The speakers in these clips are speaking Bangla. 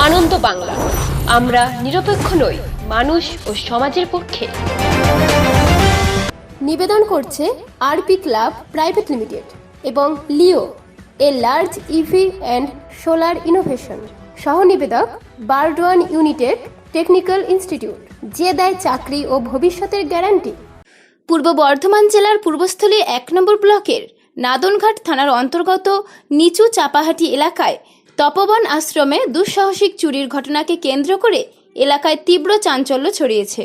আনন্দ বাংলা। আমরা নিরপেক্ষ নই মানুষ ও সমাজের পক্ষে। নিবেদন করছে আরপি ক্লাব প্রাইভেট লিমিটেড এবং Leo a large EV and solar innovation. সহ নিবেদক বারডোয়ান ইউনিটেড টেকনিক্যাল ইনস্টিটিউট যে দেয় চাকরি ও ভবিষ্যতের গ্যারান্টি। পূর্ব বর্ধমান জেলার পূর্বস্থলী এক নম্বর ব্লকের নাদনঘাট থানার অন্তর্গত নিচু চাপাহাটি এলাকায় তপবন আশ্রমে দুঃসাহসিক চুরির ঘটনাকে কেন্দ্র করে এলাকায় তীব্র চাঞ্চল্য ছড়িয়েছে।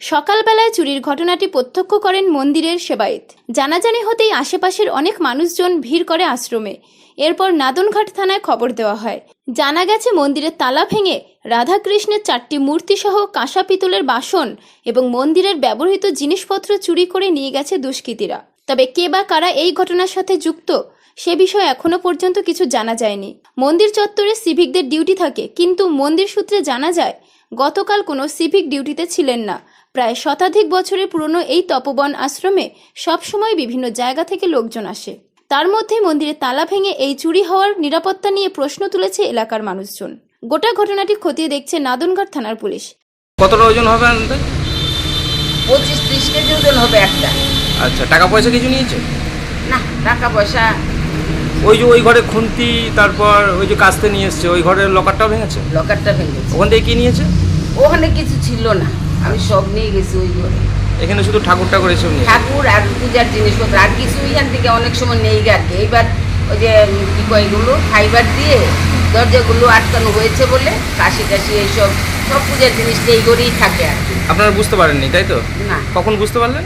সকালবেলায় চুরির ঘটনাটি প্রত্যক্ষ করেন মন্দিরের সেবায়েত। জানাজানি হতেই আশেপাশের অনেক মানুষজন ভিড় করে আশ্রমে। এরপর নাদনঘাট থানায় খবর দেওয়া হয়। জানা গেছে, মন্দিরের তালা ভেঙে রাধাকৃষ্ণের চারটি মূর্তিসহ কাঁসা পিতলের বাসন এবং মন্দিরের ব্যবহৃত জিনিসপত্র চুরি করে নিয়ে গেছে দুষ্কৃতীরা। তবে কে বা কারা এই ঘটনার সাথে যুক্ত সে বিষয়ে এখনও পর্যন্ত কিছু জানা যায়নি। মন্দির চত্বরে সিভিকদের ডিউটি থাকে কিন্তু মন্দির সূত্রে জানা যায় গতকাল কোনো সিভিক ডিউটিতে ছিলেন না। প্রায় শতাধিক বছরের পুরনো এই তপবন আশ্রমে সবসময় বিভিন্ন জায়গা থেকে লোকজন আসে। তার মধ্যে মন্দিরে তালা ভেঙে এই চুরি হওয়ার নিরাপত্তা নিয়ে প্রশ্ন তুলেছে এলাকার মানুষজন। গোটা ঘটনাটি খতিয়ে দেখছে নাদনঘাট থানার পুলিশ। কতটা ওজন হবে আনতে? পঁচিশ ত্রিশ কেজি ওজন হবে একটা। আচ্ছা টাকা পয়সা কিছু নিয়েছে? না টাকা পয়সা ওই যে ওই ঘরে খুন্তি তারপর ওই যে কাস্তে নিয়ে এসছে ওই ঘরের লকারটাও ভেঙেছে? লকারটা ভেঙেছে। ওখান থেকে কি নিয়েছে? ওখানে কিছু ছিল না। আমি সব নিয়ে গেছি ওই ঘরে। এখানে শুধু ঠাকুর ঠাকুর এসব নিয়েছে ঠাকুর আর পূজার জিনিসপত্র আর কিছু এখান থেকে অনেক সময় নেই গে আর এইবার ওই যে কি কয় এগুলো ফাইবার দিয়ে দরজাগুলো আটকানো হয়েছে বলে কাশি টাশি এইসব সব পূজার জিনিস এই করেই থাকে আর কি। আপনারা বুঝতে পারেননি তাই তো? না। কখন বুঝতে পারলেন?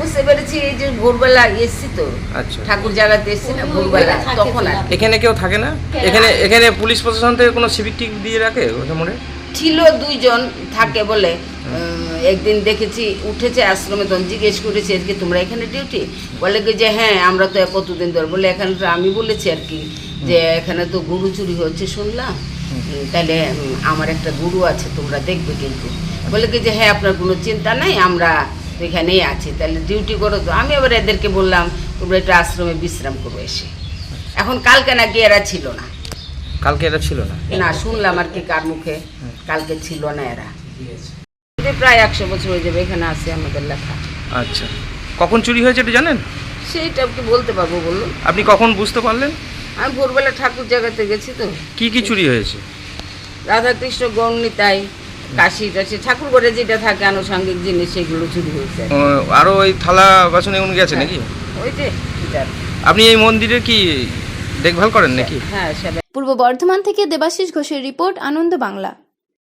বুঝতে পেরেছি এই যে ভোরবেলা এসছি তো আচ্ছা। ঠাকুর জায়গাতে এসছি না ভোরবেলা তখন আর কি। এখানে কেউ থাকে না? এখানে এখানে পুলিশ প্রশাসন থেকে কোনো সিভিক টিক দিয়ে রাখে ওটা মনে? ছিল দুইজন থাকে বলে উম, একদিন দেখেছি উঠেছে আশ্রমে তখন জিজ্ঞেস করেছি আজকে তোমরা এখানে ডিউটি বলে কি যে হ্যাঁ আমরা তো কতদিন ধরে। বলে এখানে তো আমি বলেছি আর কি যে এখানে তো গরু চুরি হচ্ছে শুনলাম। উম, তাহলে উম, আমার একটা গরু আছে তোমরা দেখবে কিন্তু। বলে কি যে হ্যাঁ আপনার কোনো চিন্তা নাই আমরা এখানেই আছি। তাহলে ডিউটি করো তো। আমি আবার এদেরকে বললাম তোমরা একটু আশ্রমে বিশ্রাম করো এসে। এখন কালকে নাকি এরা ছিল না। কালকে এরা ছিল না? না শুনলাম আর কি কার মুখে। কালকে ছিল না এরা। প্রায় একশো বছর হয়ে যাবে এখানে আছে আমাদের লেখা। আচ্ছা। কখন চুরি হয়েছে এটা জানেন? সেইটা কি বলতে পারব বলুন। আপনি কখন বুঝতে পারলেন? আমি ভোরবেলা ঠাকুর জায়গাতে গেছি তো। কি কি চুরি হয়েছে? রাধাকৃষ্ণ গৌরী তাই কাশি টাশি ঠাকুর ঘরে যেটা থাকে আনুষঙ্গিক জিনিস সেগুলো চুরি হয়েছে আরও ওই থালা বাসন এমন গেছে নাকি? ওই যে আপনি এই মন্দিরে কি দেখভাল করেন নাকি? হ্যাঁ পূর্ব বর্ধমান থেকে দেবাশিস ঘোষের রিপোর্ট আনন্দ বাংলা।